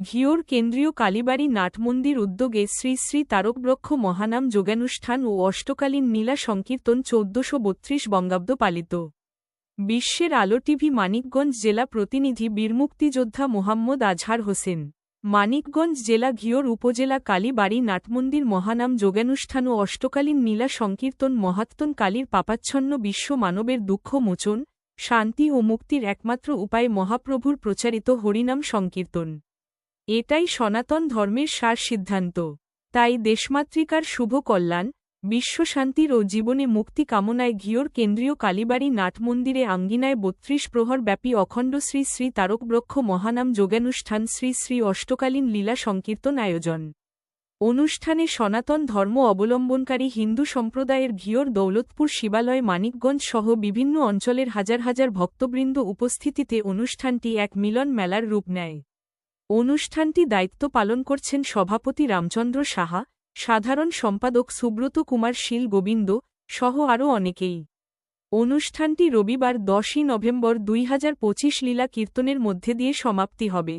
ঘিওর কেন্দ্রীয় কালীবাড়ি নাটমন্দির উদ্যোগে শ্রী শ্রী তারকব্রক্ষ মহানাম যোগানুষ্ঠান ও অষ্টকালীন নীলা সংকীর্তন চৌদ্দশো বত্রিশ বঙ্গাব্দ পালিত। বিশ্বের আলো টিভি মানিকগঞ্জ জেলা প্রতিনিধি বীরমুক্তিযোদ্ধা মোহাম্মদ আজহার হোসেন। মানিকগঞ্জ জেলা ঘিওর উপজেলা কালীবাড়ি নাটমন্দির মহানাম যোগানুষ্ঠান ও অষ্টকালীন নীলা সংকীর্তন মহাত্তন কালীর পাপাচ্ছন্ন বিশ্ব মানবের দুঃখ মোচন, শান্তি ও মুক্তির একমাত্র উপায় মহাপ্রভুর প্রচারিত হরিনাম সংকীর্তন। এটাই সনাতন ধর্মের সার সিদ্ধান্ত তাই দেশমাতৃকার শুভ কল্যাণ বিশ্বশান্তির ও জীবনে মুক্তি কামনায় ঘিওর কেন্দ্রীয় কালীবাড়ি নাটমন্দিরে আঙ্গিনায় বত্রিশ প্রহরব্যাপী অখণ্ড শ্রী শ্রী তারকব্রক্ষ মহানাম যোগানুষ্ঠান শ্রী শ্রী অষ্টকালীন লীলা সংকীর্তন আয়োজন। অনুষ্ঠানে সনাতন ধর্ম অবলম্বনকারী হিন্দু সম্প্রদায়ের ঘিওর দৌলতপুর শিবালয় মানিকগঞ্জ সহ বিভিন্ন অঞ্চলের হাজার হাজার ভক্তবৃন্দ উপস্থিতিতে অনুষ্ঠানটি এক মিলন মেলার রূপ নেয়। অনুষ্ঠানটি দায়িত্ব পালন করছেন সভাপতি রামচন্দ্র সাহা, সাধারণ সম্পাদক সুব্রত কুমার শীল গোবিন্দ সহ আরও অনেকেই। অনুষ্ঠানটি রবিবার দশই নভেম্বর দুই হাজার পঁচিশ লীলা কীর্তনের মধ্যে দিয়ে সমাপ্তি হবে।